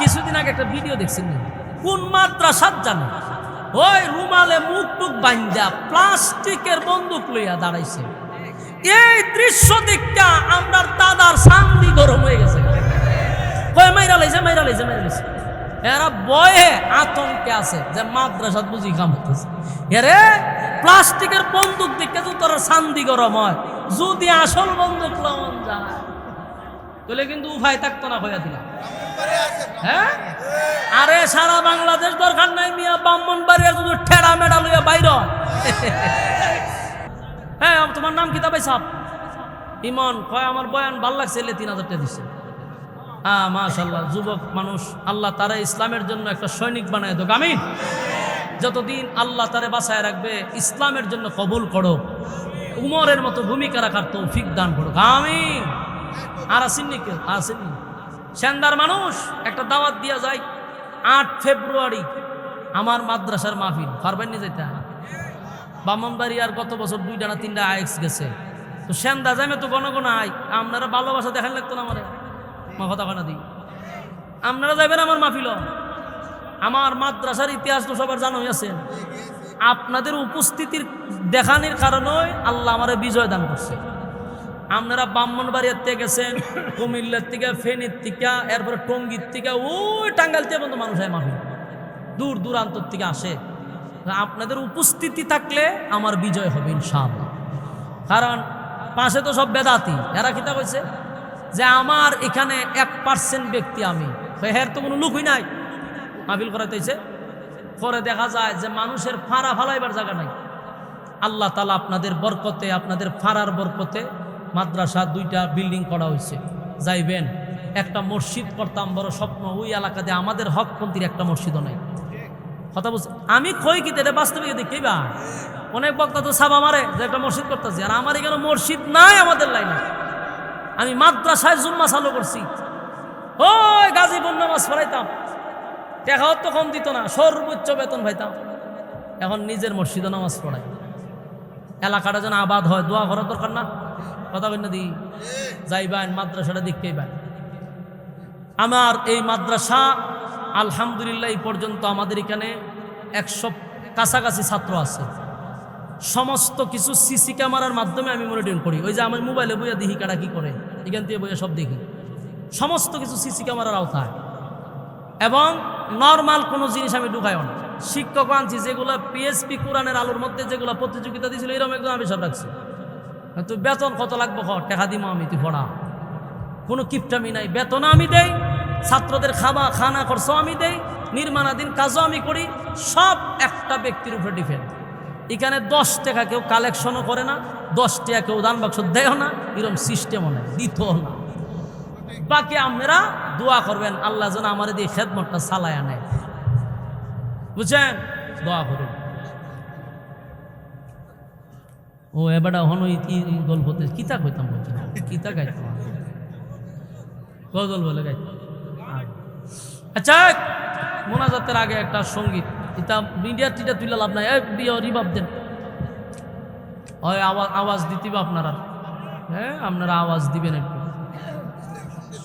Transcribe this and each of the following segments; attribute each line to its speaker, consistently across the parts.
Speaker 1: কিছুদিন আগে একটা ভিডিও দেখছেন? কোন মাদ্রাসার জানো ওই রুমালে মুখ টুক বাইন্দা প্লাস্টিকের বন্দুক লইয়া দাঁড়াইছে। এই দৃশ্য দেখা আমার দাদার সান্দি গরম হয়ে গেছে। মাইরা লাইছে মাইরা লাইছে এরা বয়ে আতঙ্কে আছে যে মাদ্রাসাত বুঝি কাম হতেছে এরে, প্লাস্টিকের বন্দুক দেখে তো তোর সান্দি গরম হয়। যদি আসল বন্দুক লওয়ান যায়, তাহলে কিন্তু উপায় থাকতো না হইয়া দিলাম। হ্যাঁ? আরে সারা বাংলাদেশ দরকার নাই মিয়া ব্রাহ্মণ বাড়িয়া যদি ঠেড়া মেডা লইয়া বাইর হ্যাঁ তোমার নাম কিতাব সাহ ইমন, কয় আমার বয়ান ভালো লাগছে তিন হাজার টাকা দিচ্ছে হ্যাঁ মাশাল্লাহ যুবক মানুষ, আল্লাহ তারা ইসলামের জন্য একটা সৈনিক বানায় তো আমি যতদিন আল্লাহ তারে বাঁচায় রাখবে, ইসলামের জন্য কবুল করো। উমরের মতো ভূমিকা রাখার তৌফিক দান করো আমি আর আসেননি কেউ? আসেননি? সেন্দার মানুষ, একটা দাওয়াত দিয়া যায়, আট ফেব্রুয়ারি, আমার মাদ্রাসার মাহফিল। পারবেন নি যেতে? বামনবাড়ি আর গত বছর দুইটা না তিনটা আইক্স গেছে। তো সেন্দা যাইমে তো গণ গণ আই আপনারা ভালোবাসা দেখান লাগতো না আমারে? কথা কানা দিই আপনারা যাইবেন আমার মাহফিল? আমার মাদ্রাসার ইতিহাস তো সবার জানোই আছে। আপনাদের উপস্থিতির দেখানির কারণে আল্লাহ আমারে বিজয় দান করছে। আপনারা ব্রাহ্মণবাড়িয়ার থেকে গেছেন, কুমিল্লার থেকে, ফেনীর থেকে, এরপরে টঙ্গির থেকে, ওই টাঙ্গাইল থেকে পর্যন্ত মানুষ হয় মাহফিল দূর দূরান্তর থেকে আসে। আপনাদের উপস্থিতি থাকলে আমার বিজয় হবে, ইনশাআল্লাহ। কারণ পাশে তো সব বেদাতি, এরা কিতা কইছে? যে আমার এখানে এক পার্সেন্ট ব্যক্তি আমি। হের তো কোনো লুকই নাই। মাহফিল করাইতেছে। পরে দেখা যায় যে মানুষের ফাড়া ফালাইবার জায়গা নাই। আল্লাহ তালা আপনাদের বরকতে, আপনাদের ফাড়ার বরকতে মাদ্রাসা দুইটা বিল্ডিং করা হয়েছে। যাইবেন, একটা মসজিদ করতাম বড় স্বপ্ন, ওই এলাকাতে আমাদের হক হকপন্থীর একটা মসজিদও নাই। কথা বলছি, আমি কই কি এটা বাস্তবে দেখি বা? অনেক বক্তা তো সাবা মারে যে একটা মসজিদ করতেছি, আর আমার এখানে মসজিদ নাই আমাদের লাইনে। আমি মাদ্রাসায় জুম্মা চালু করছি। ওই গাজীপুর নামাজ পড়াইতাম। টাকাও তো কম দিত না, সর্বোচ্চ বেতন পাইতাম। এখন নিজের মসজিদে নামাজ পড়াই। এলাকাটা যেন আবাদ হয়, দোয়া করার দরকার না। কথা বল না দি। যাইবেন মাদ্রাসাটা দেখতেই পান আমার এই মাদ্রাসা, আলহামদুলিল্লাহ, এই পর্যন্ত আমাদের এখানে একশো কাছাকাছি ছাত্র আছে। সমস্ত কিছু সিসি ক্যামেরার মাধ্যমে আমি মনিটরিং করি। ওই যে আমার মোবাইলে বইয়া দেখি কারা কি করে। এখান থেকে বইয়া সব দেখি। সমস্ত কিছু সিসি ক্যামেরার আওতায়। এবং নর্মাল কোনো জিনিস আমি ঢুকাইও না। শিক্ষক আনছি, যেগুলো পিএসপি কোরআনের আলোর মধ্যে যেগুলো প্রতিযোগিতা দিয়েছিল এরকম একদম আমি সব রাখছি। তুই বেতন কত লাগবো খ টাকা দিব আমি, তুই পড়া। কোনো কিপটামি নাই বেতন আমি দেই, ছাত্রদের খাবা খানা খরচ আমি দেই, নির্মাণাধীন কাজও আমি করি, সব একটা ব্যক্তির উপরে ডিপেন্ড। এখানে দশ টাকা কেউ কালেকশনও করে না, দশ টাকা কেউ দান বাক্স দেয় না, এরকম সিস্টেমও নেই দিত না। বাকি আপনারা দোয়া করবেন, আল্লাহ যেন আমার দিয়ে খেদমতটা চালায় আনে বুঝছেন? দোয়া করুন। ও, এবারটা হনই কি গল্পতে কিতা কইতাম বলছেন কিতা গাইতাম? গজল বলে গাইতাম। আচ্ছা মোনাজাতের আগে একটা সংগীত। এটা মিডিয়া টিটা তুলে লাভ নাই। রিবাব দেন। ওই আওয়াজ আওয়াজ দিতিবা আপনারা। হ্যাঁ আপনারা আওয়াজ দিবেন একটু।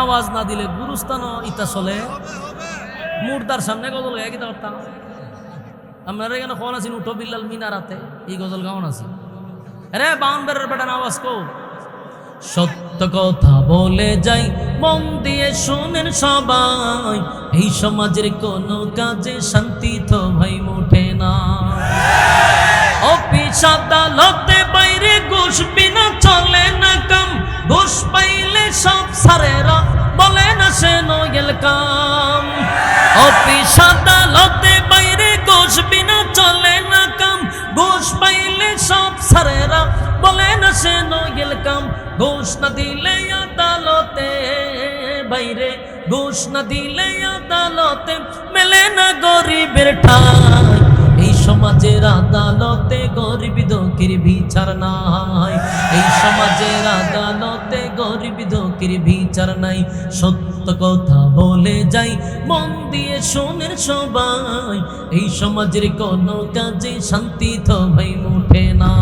Speaker 1: আওয়াজ না দিলে গুরুস্থান ইতা চলে। মুর্দার সামনে গজল গায়ে কিতা করতাম? আপনারা এখানে কখন আছেন? উঠো বিল্লাল মিনারাতে। এই গজল গাওন আছে। রে, বাউন বেড়ের বেটান আওয়াজ কো। সত্য কথা বলে যাই, মন দিয়ে শোনেন সবাই। এই সমাজের কোনো কাজে শান্তি তো ভাই মোটে না। অফিস আদালতে বাইরে ঘুষ বিনা চলে না কাম। ঘুষ সব সারেরা বলে না সে নগেল কাম। অফিস আদালতে বাইরে ঘুষ বিনা চলে না কাম। ঘুষ পাইলে সব সারেরা বলে না সে নগেল কাম। ঘুষ না দিলে আদালতে বাইরে। ঘুষ না দিলে আদালতে মেলে না গরিবের ঠাই। সমাজের আদালতে গরিব দুঃখীর বিচার নাই। এই সমাজের আদালতে গরিব দুঃখীর বিচার নাই। সত্য কথা বলে যাই, মন দিয়ে শোনের সবাই। এই সমাজের কোনো কাজে শান্তি তো ভাই মুঠে না।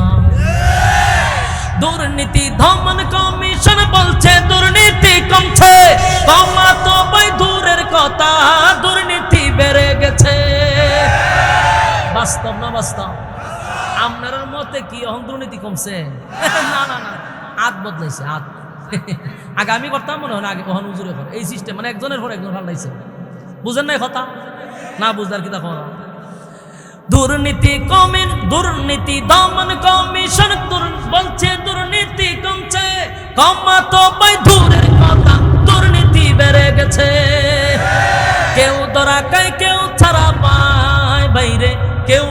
Speaker 1: দুর্নীতি দমন কমিশন বলছে, দুর্নীতি কমছে বাস্তব আপনার মতে কি দুর্নীতি কমছে? না না না হাত বদলাইছে হাত আগে আমি করতাম, মনে হয় আগে উজুরে করে। এই সিস্টেম মানে একজনের পর একজন বুঝেন নাই কথা? না কিতা করা দুর্নীতি কমিন, দুর্নীতি দমন কমিশন বলছে দুর্নীতি কমছে। কমা তো দূরের কথা, দুর্নীতি বেড়ে গেছে। কেউ খায়, কেউ ছাড়া পায়, বাইরে কেউ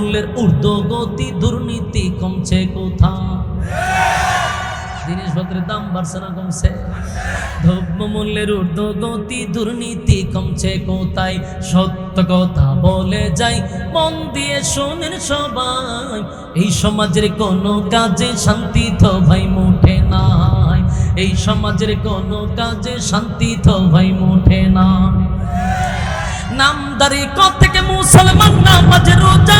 Speaker 1: মূল্যের ঊর্ধ্বগতি দুর্নীতি কমছে কোথায়? জিনিসপত্রের দাম বাড়ছে না কমছে? দ্রব্য মূল্যের ঊর্ধ্বগতি দুর্নীতি কমছে কোথায়? সত্য কথা বলে যাই, মন দিয়ে শোনেন সবাই। এই সমাজের কোনো কাজে শান্তি তো ভাই মুঠে নাই। এই সমাজের কোনো কাজে শান্তি তো ভাই মুঠে না নামদারি কত থেকে মুসলমান নামাজ রোজা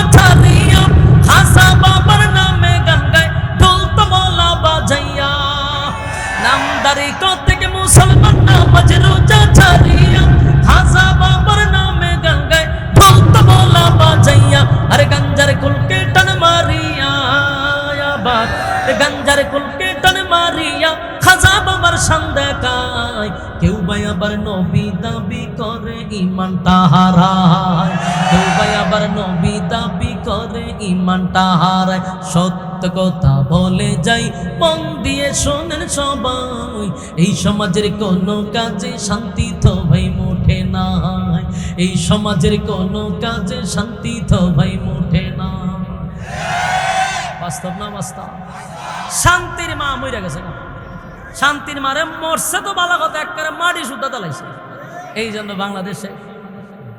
Speaker 1: আবার নবী দাবি করে ইমান হারায় কেউ ভাই আবার নবী দাবি করে ইমান হারায় সত্য কথা বলে যাই, মন দিয়ে শোনেন সবাই। এই সমাজের কোনো কাজে শান্তি তো ভাই মুঠে নাই। এই সমাজের কোনো কাজে শান্তি তো ভাই মুঠে না বাস্তব না বাস্তব? শান্তির মা মইরা গেছে না শান্তির মারে মরছে তো বালা কথা এক মাটি সুদ্ধা তালাইছে এই জন্য বাংলাদেশে